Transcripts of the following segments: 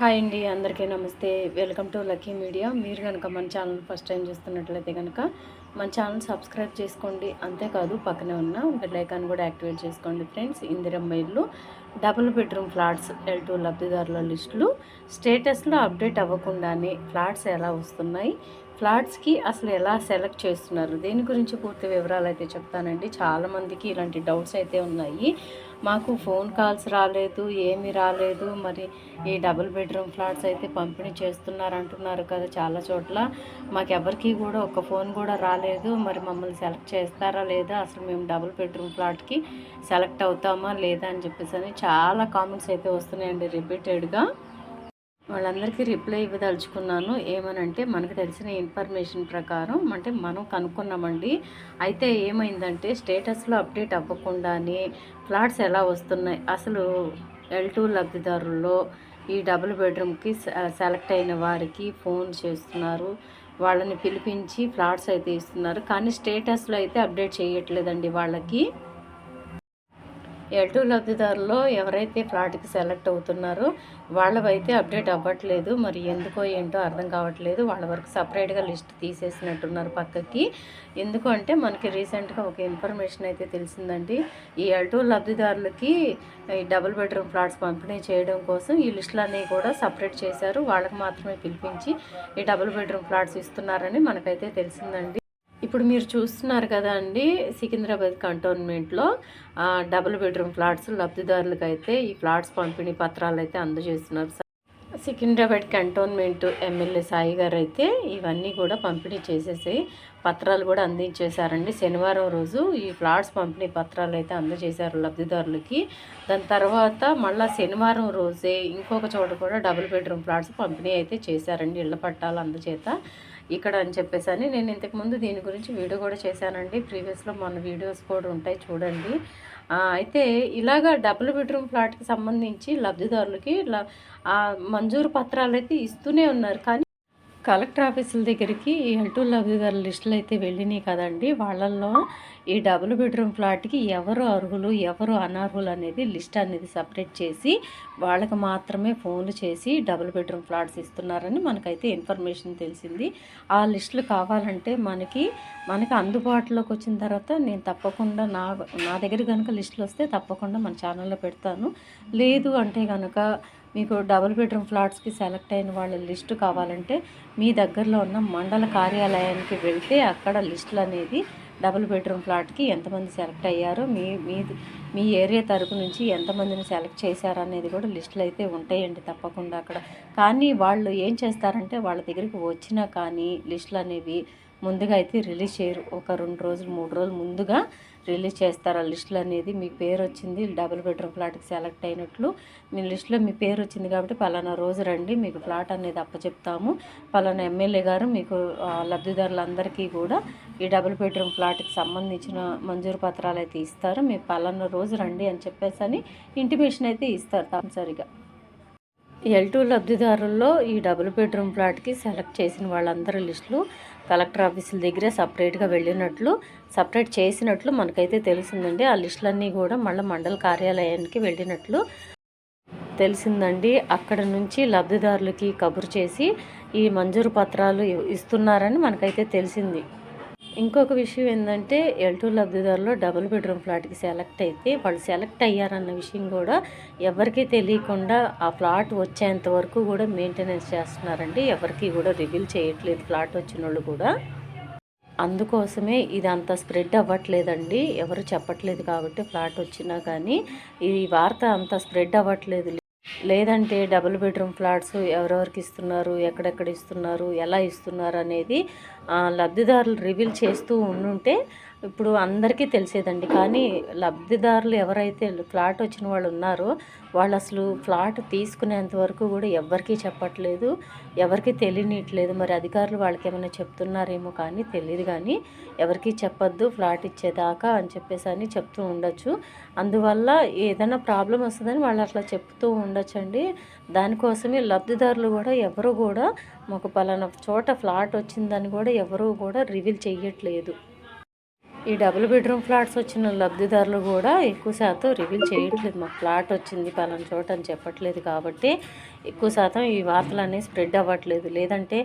Hi అండి అందరికీ నమస్తే. Welcome to Lucky Media. మీరు కనుక మన ఛానల్ ఫస్ట్ టైం చూస్తున్నట్లయితే కనుక మన ఛానల్ సబ్స్క్రైబ్ చేసుకోండి. అంతేకాదు పక్కనే ఉన్న బెల్ ఐకాన్ కూడా యాక్టివేట్ చేసుకోండి ఫ్రెండ్స్. ఇందిరమ్మ ఇల్లు double bedroom flats L two లబ్ధిదారుల లిస్టులు. స్టేటస్లో అప్డేట్ అవ్వకుండానే ఫ్లాట్స్ ఎలా వస్తున్నాయి? ఫ్లాట్స్కి అసలు ఎలా సెలెక్ట్ చేస్తున్నారు? దేని గురించి పూర్తి వివరాలు అయితే చెప్తానండి. చాలామందికి ఇలాంటి డౌట్స్ అయితే ఉన్నాయి. మాకు ఫోన్ కాల్స్ రాలేదు ఏమీ రాలేదు. మరి ఈ డబుల్ బెడ్రూమ్ ఫ్లాట్స్ అయితే పంపిణీ చేస్తున్నారు అంటున్నారు కదా చాలా చోట్ల. మాకెవరికి కూడా ఒక ఫోన్ కూడా రాలేదు. మరి మమ్మల్ని సెలెక్ట్ చేస్తారా లేదా? అసలు మేము డబుల్ బెడ్రూమ్ ఫ్లాట్కి సెలెక్ట్ అవుతామా లేదా అని చెప్పేసి అని చాలా కామెంట్స్ అయితే వస్తున్నాయండి రిపీటెడ్గా. వాళ్ళందరికీ రిప్లై ఇవ్వదలుచుకున్నాను. ఏమనంటే మనకు తెలిసిన ఇన్ఫర్మేషన్ ప్రకారం అంటే మనం కనుక్కున్నామండి. అయితే ఏమైందంటే స్టేటస్లో అప్డేట్ అవ్వకుండానే ఫ్లాట్స్ ఎలా వస్తున్నాయి? అసలు ఎల్ టూ లబ్ధిదారుల్లో ఈ డబుల్ బెడ్రూమ్కి సెలెక్ట్ అయిన వారికి ఫోన్ చేస్తున్నారు. వాళ్ళని పిలిపించి ఫ్లాట్స్ అయితే ఇస్తున్నారు. కానీ స్టేటస్లో అయితే అప్డేట్ చేయట్లేదండి వాళ్ళకి. ఎల్ టూ లబ్ధిదారులో ఎవరైతే ఫ్లాట్కి సెలెక్ట్ అవుతున్నారో వాళ్ళవైతే అప్డేట్ అవ్వట్లేదు. మరి ఎందుకో ఏంటో అర్థం కావట్లేదు. వాళ్ళ వరకు సపరేట్గా లిస్ట్ తీసేసినట్టున్నారు పక్కకి. ఎందుకు అంటే మనకి రీసెంట్గా ఒక ఇన్ఫర్మేషన్ అయితే తెలిసిందండి. ఈ ఎల్ టూ లబ్ధిదారులకి ఈ డబుల్ బెడ్రూమ్ ఫ్లాట్స్ పంపిణీ చేయడం కోసం ఈ లిస్టులన్నీ కూడా సపరేట్ చేశారు. వాళ్ళకి మాత్రమే పిలిపించి ఈ డబుల్ బెడ్రూమ్ ఫ్లాట్స్ ఇస్తున్నారని మనకైతే తెలిసిందండి. ఇప్పుడు మీరు చూస్తున్నారు కదా అండి సికింద్రాబాద్ కంటోన్మెంట్లో డబుల్ బెడ్రూమ్ ఫ్లాట్స్ లబ్ధిదారులకు అయితే ఈ ఫ్లాట్స్ పంపిణీ పత్రాలు అయితే అందజేస్తున్నారు. సికింద్రాబాద్ కంటోన్మెంట్ ఎమ్మెల్యే సాయి గారు అయితే ఇవన్నీ కూడా పంపిణీ చేసేసి పత్రాలు కూడా అందించేశారండి. శనివారం రోజు ఈ ఫ్లాట్స్ పంపిణీ పత్రాలు అయితే అందజేశారు లబ్ధిదారులకి. దాని తర్వాత మళ్ళీ శనివారం రోజే ఇంకొక చోట కూడా డబుల్ బెడ్రూమ్ ఫ్లాట్స్ పంపిణీ అయితే చేశారండి. ఇళ్ళ పట్టాలు అందచేత ఇక్కడ అని చెప్పేసి అని నేను ఇంతకుముందు దీని గురించి వీడియో కూడా చేశానండి. ప్రీవియస్లో మన వీడియోస్ కూడా ఉంటాయి చూడండి. అయితే ఇలాగ డబుల్ బెడ్రూమ్ ఫ్లాట్కి సంబంధించి లబ్ధిదారులకి మంజూరు పత్రాలు అయితే ఇస్తూనే ఉన్నారు. కానీ కలెక్టర్ ఆఫీసుల దగ్గరికి ఈ ఎల్టూ లబ్ధిదారుల లిస్టులు అయితే వెళ్ళినాయి కదండి. వాళ్ళల్లో ఈ డబుల్ బెడ్రూమ్ ఫ్లాట్కి ఎవరు అర్హులు ఎవరు అనర్హులు అనేది లిస్ట్ అనేది సపరేట్ చేసి వాళ్ళకి మాత్రమే ఫోన్లు చేసి డబుల్ బెడ్రూమ్ ఫ్లాట్స్ ఇస్తున్నారని మనకైతే ఇన్ఫర్మేషన్ తెలిసింది. ఆ లిస్టులు కావాలంటే మనకి మనకి అందుబాటులోకి వచ్చిన తర్వాత నేను తప్పకుండా నా నా దగ్గర కనుక లిస్టులు వస్తే తప్పకుండా మన ఛానల్లో పెడతాను. లేదు అంటే కనుక మీకు డబుల్ బెడ్రూమ్ ఫ్లాట్స్కి సెలెక్ట్ అయిన వాళ్ళ లిస్టు కావాలంటే మీ దగ్గరలో ఉన్న మండల కార్యాలయానికి వెళ్తే అక్కడ లిస్టులు అనేది డబుల్ బెడ్రూమ్ ఫ్లాట్కి ఎంతమంది సెలెక్ట్ అయ్యారో మీ మీ మీ ఏరియా తరపు నుంచి ఎంతమందిని సెలెక్ట్ చేశారు అనేది కూడా లిస్టులు అయితే ఉంటాయండి తప్పకుండా అక్కడ. కానీ వాళ్ళు ఏం చేస్తారంటే వాళ్ళ దగ్గరికి వచ్చినా కానీ లిస్టులు అనేవి ముందుగా అయితే రిలీజ్ చేయరు. ఒక రెండు రోజులు మూడు రోజులు ముందుగా రిలీజ్ చేస్తారు. ఆ లిస్టులు అనేది మీ పేరు వచ్చింది. డబుల్ బెడ్రూమ్ ఫ్లాట్కి సెలెక్ట్ అయినట్లు మీ లిస్టులో మీ పేరు వచ్చింది కాబట్టి పలానా రోజు రండి మీకు ఫ్లాట్ అనేది అప్పచెప్తాము. పలానా ఎమ్మెల్యే గారు మీకు లబ్ధిదారులందరికీ కూడా ఈ డబుల్ బెడ్రూమ్ ఫ్లాట్కి సంబంధించిన మంజూరు పత్రాలు అయితే ఇస్తారు. మీ పలానా రోజు రండి అని చెప్పేసి అని ఇంటిమేషన్ అయితే ఇస్తారు తప్పనిసరిగా. ఎల్ టూ లబ్ధిదారుల్లో ఈ డబుల్ బెడ్రూమ్ ఫ్లాట్కి సెలెక్ట్ చేసిన వాళ్ళందరి లిస్టులు కలెక్టర్ ఆఫీసుల దగ్గరే సపరేట్గా వెళ్ళినట్లు సపరేట్ చేసినట్లు మనకైతే తెలిసిందండి. ఆ లిస్టులన్నీ కూడా మళ్ళీ మండల కార్యాలయానికి వెళ్ళినట్లు తెలిసిందండి. అక్కడ నుంచి లబ్ధిదారులకి కబురు చేసి ఈ మంజూరు పత్రాలు ఇస్తున్నారని మనకైతే తెలిసింది. ఇంకొక విషయం ఏంటంటే ఎల్టూ లబ్ధిదారులో డబుల్ బెడ్రూమ్ ఫ్లాట్కి సెలెక్ట్ అయితే వాళ్ళు సెలెక్ట్ అయ్యారన్న విషయం కూడా ఎవరికీ తెలియకుండా ఆ ఫ్లాట్ వచ్చేంత వరకు కూడా మెయింటెనెన్స్ చేస్తున్నారండి. ఎవరికి కూడా రివీల్ చేయట్లేదు ఫ్లాట్ వచ్చిన వాళ్ళు కూడా. అందుకోసమే ఇది అంత స్ప్రెడ్ అవ్వట్లేదండి. ఎవరు చెప్పట్లేదు కాబట్టి ఫ్లాట్ వచ్చినా కానీ ఈ వార్త అంత స్ప్రెడ్ అవ్వట్లేదు. లేదంటే డబుల్ బెడ్రూమ్ ఫ్లాట్స్ ఎవరెవరికి ఇస్తున్నారు ఎక్కడెక్కడ ఇస్తున్నారు ఎలా ఇస్తున్నారు అనేది లబ్ధిదారులు రివీల్ చేస్తూ ఉండుంటే ఇప్పుడు అందరికీ తెలిసేదండి. కానీ లబ్ధిదారులు ఎవరైతే ఫ్లాట్ వచ్చిన వాళ్ళు ఉన్నారో వాళ్ళు అసలు ఫ్లాట్ తీసుకునేంత వరకు కూడా ఎవరికీ చెప్పట్లేదు. ఎవరికీ తెలియనిట్లేదు మరి అధికారులు వాళ్ళకి ఏమైనా చెప్తున్నారేమో కానీ తెలియదు కానీ ఎవరికీ చెప్పొద్దు ఫ్లాట్ ఇచ్చేదాకా అని చెప్పేసి అని చెప్తూ ఉండొచ్చు. అందువల్ల ఏదైనా ప్రాబ్లం వస్తుందని వాళ్ళు అట్లా చెప్తూ ఉండొచ్చండి. దానికోసమే లబ్ధిదారులు కూడా ఎవరు కూడా మాకు పలానా చోట ఫ్లాట్ వచ్చిందని కూడా ఎవరు కూడా రివీల్ చేయట్లేదు ఈ డబుల్ బెడ్రూమ్ ఫ్లాట్స్ వచ్చిన లబ్ధిదారులు కూడా ఎక్కువ శాతం రివీల్ చేయట్లేదు. మాకు ఫ్లాట్ వచ్చింది పలానా చోట అని చెప్పట్లేదు కాబట్టి ఎక్కువ శాతం ఈ వార్తలు అనేవి స్ప్రెడ్ అవ్వట్లేదు. లేదంటే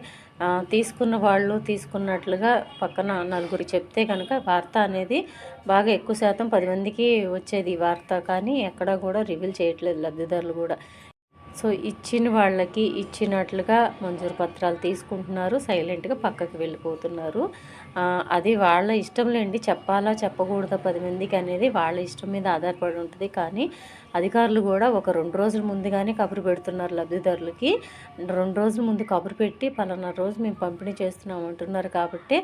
తీసుకున్న వాళ్ళు తీసుకున్నట్లుగా పక్కన నలుగురు చెప్తే కనుక వార్త అనేది బాగా ఎక్కువ శాతం పది మందికి వచ్చేది ఈ వార్త. కానీ ఎక్కడా కూడా రివీల్ చేయట్లేదు లబ్ధిదారులు కూడా. సో ఇచ్చిన వాళ్ళకి ఇచ్చినట్లుగా మంజూరు పత్రాలు తీసుకుంటున్నారు సైలెంట్గా పక్కకి వెళ్ళిపోతున్నారు. అది వాళ్ళ ఇష్టంలేండి చెప్పాలా చెప్పకూడదా పది మందికి అనేది వాళ్ళ ఇష్టం మీద ఆధారపడి ఉంటుంది. కానీ అధికారులు కూడా ఒక రెండు రోజుల ముందుగానే కబురు పెడుతున్నారు లబ్ధిదారులకి. రెండు రోజుల ముందు కబురు పెట్టి పలానా రోజు మేము పంపిణీ చేస్తున్నాం అంటున్నారు కాబట్టి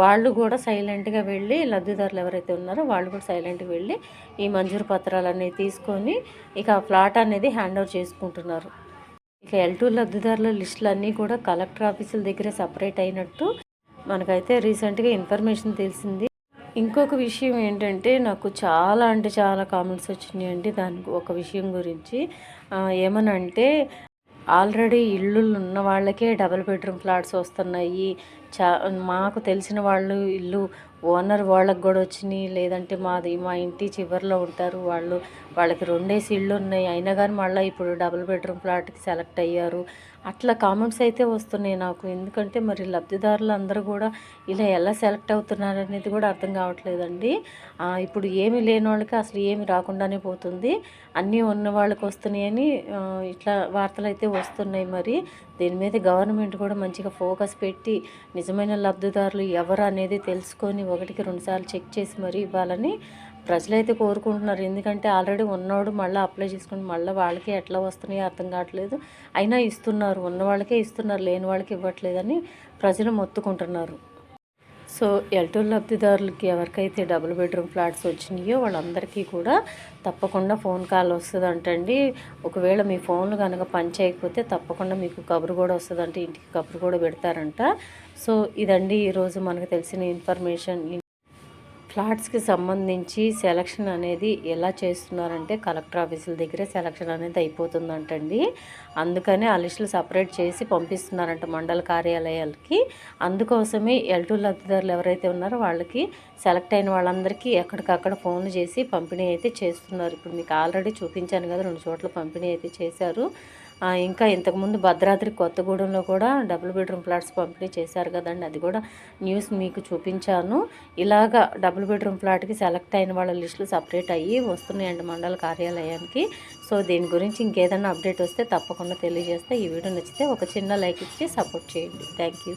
వాళ్ళు కూడా సైలెంట్గా వెళ్ళి లబ్ధిదారులు ఎవరైతే ఉన్నారో వాళ్ళు కూడా సైలెంట్గా వెళ్ళి ఈ మంజూరు పత్రాలు తీసుకొని ఇక ఫ్లాట్ అనేది హ్యాండ్ ఓవర్ చేసుకుంటున్నారు. ఇక ఎల్ టూ లబ్ధిదారుల లిస్టులు అన్నీ కూడా కలెక్టర్ ఆఫీసుల దగ్గరే సపరేట్ అయినట్టు మనకైతే రీసెంట్గా ఇన్ఫర్మేషన్ తెలిసింది. ఇంకొక విషయం ఏంటంటే నాకు చాలా అంటే చాలా కామెంట్స్ వచ్చినాయండి. దానికి ఒక విషయం గురించి ఏమనంటే ఆల్రెడీ ఇళ్ళు ఉన్న వాళ్ళకే డబుల్ బెడ్రూమ్ ఫ్లాట్స్ వస్తున్నాయి. చా మాకు తెలిసిన వాళ్ళు ఇల్లు ఓనర్ వాళ్ళకి కూడా వచ్చినాయి. లేదంటే మాది మా ఇంటి చివరిలో ఉంటారు వాళ్ళు. వాళ్ళకి రెండేసి ఇళ్ళు ఉన్నాయి. అయినా కానీ మళ్ళీ ఇప్పుడు డబుల్ బెడ్రూమ్ ఫ్లాట్కి సెలెక్ట్ అయ్యారు. అట్లా కామెంట్స్ అయితే వస్తున్నాయి నాకు. ఎందుకంటే మరి లబ్ధిదారులు అందరూ కూడా ఇలా ఎలా సెలెక్ట్ అవుతున్నారు అనేది కూడా అర్థం కావట్లేదండి. ఇప్పుడు ఏమి లేని వాళ్ళకి అసలు ఏమి రాకుండానే పోతుంది. అన్నీ ఉన్న వాళ్ళకి వస్తున్నాయని ఇట్లా వార్తలు అయితే వస్తున్నాయి మరి. దీని మీద గవర్నమెంట్ కూడా మంచిగా ఫోకస్ పెట్టి నిజమైన లబ్ధిదారులు ఎవరు అనేది తెలుసుకొని ఒకటికి రెండుసార్లు చెక్ చేసి మరీ ఇవ్వాలని ప్రజలైతే కోరుకుంటున్నారు. ఎందుకంటే ఆల్రెడీ ఉన్నవాడు మళ్ళీ అప్లై చేసుకుని మళ్ళీ వాళ్ళకి ఎట్లా వస్తున్నాయో అర్థం కావట్లేదు. అయినా ఇస్తున్నారు. ఉన్న వాళ్ళకే ఇస్తున్నారు. లేని వాళ్ళకి ఇవ్వట్లేదని ప్రజలు మొత్తుకుంటున్నారు. సో ఎల్టూ లబ్ధిదారులకి ఎవరికైతే డబుల్ బెడ్రూమ్ ఫ్లాట్స్ వచ్చినాయో వాళ్ళందరికీ కూడా తప్పకుండా ఫోన్ కాల్ వస్తుంది అంటండి ఒకవేళ మీ ఫోన్లు కనుక పని చేయకపోతే తప్పకుండా మీకు కబురు కూడా వస్తుందంటే ఇంటికి కబురు కూడా పెడతారంట. సో ఇదండి ఈరోజు మనకు తెలిసిన ఇన్ఫర్మేషన్. ఫ్లాట్స్కి సంబంధించి సెలక్షన్ అనేది ఎలా చేస్తున్నారంటే కలెక్టర్ ఆఫీసుల దగ్గరే సెలక్షన్ అనేది అయిపోతుందంటండి. అందుకనే ఆ లిస్టులు సపరేట్ చేసి పంపిస్తున్నారంట మండల కార్యాలయాలకి. అందుకోసమే ఎల్ టూ లబ్ధిదారులు ఎవరైతే ఉన్నారో వాళ్ళకి సెలెక్ట్ అయిన వాళ్ళందరికీ ఎక్కడికక్కడ ఫోన్లు చేసి పంపిణీ అయితే చేస్తున్నారు. ఇప్పుడు మీకు ఆల్రెడీ చూపించాను కదా రెండు చోట్ల పంపిణీ అయితే చేశారు. ఇంకా ఇంతకుముందు భద్రాద్రి కొత్తగూడెంలో కూడా డబుల్ బెడ్రూమ్ ఫ్లాట్స్ పంపిణీ చేశారు కదండి. అది కూడా న్యూస్ మీకు చూపించాను. ఇలాగా డబుల్ బెడ్రూమ్ ఫ్లాట్కి సెలెక్ట్ అయిన వాళ్ళ లిస్టులు సపరేట్ అయ్యి వస్తున్నాయండి మండల కార్యాలయానికి. సో దీని గురించి ఇంకేదైనా అప్డేట్ వస్తే తప్పకుండా తెలియజేస్తే ఈ వీడియో నచ్చితే ఒక చిన్న లైక్ ఇచ్చి సపోర్ట్ చేయండి. Thank you.